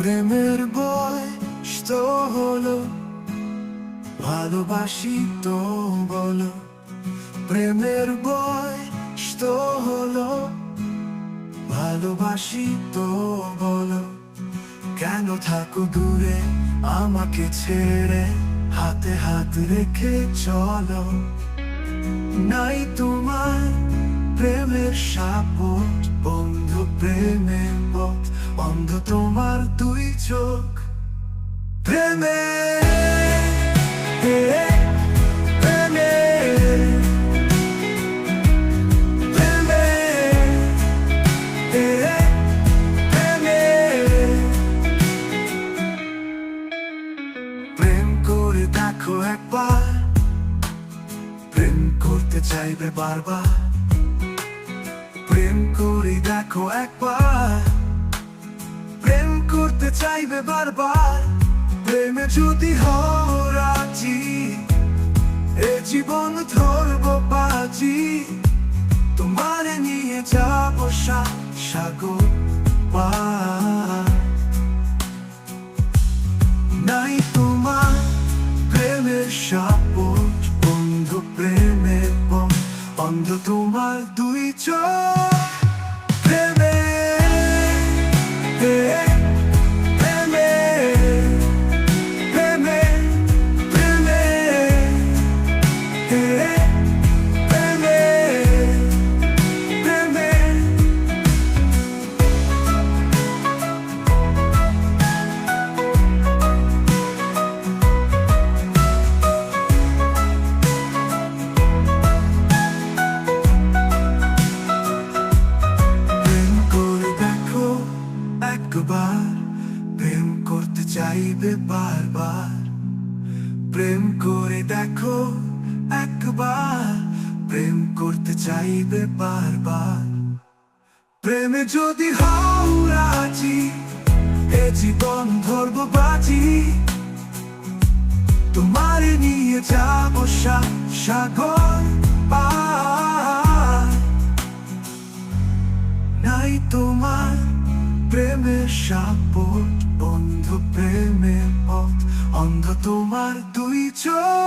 প্রেমের বয়স তো হলো, ভালোবাসি তো বলো, প্রেমের বয়স তো হলো, ভালোবাসি তো বলো, কেন থাকো দূরে আমাকে ছেড়ে, হাতে হাত রেখে চলো। নাই তোমার প্রেমের সাপোর্ট, বন্ধু প্রেমের পথ, অন্ধ তোমার দেখো একবার প্রেম করতে চাইবে বারবার। প্রেম করে দেখো একবার প্রেম করতে চাইবে বারবার। যদি হও রাজি এ জীবন ধরবো বাজি। তোমার নিয়ে যাব সাগর নাই তোমার প্রেমের সাপোর্ট, বন্ধু প্রেমের অন্ধ তোমার দুই চোখ। একবার প্রেম করতে চাইবে বারবার। প্রেম করে দেখো একবার, প্রেম করতে চাইবে বারবার। প্রেমে যদি হও রাজি এ জীবন ধরবো বাজি। তোমার নিয়ে যাব সাগর পার। সাপট বন্ধু প্রেমের পথ অন্ধ তোমার দুই চোখ।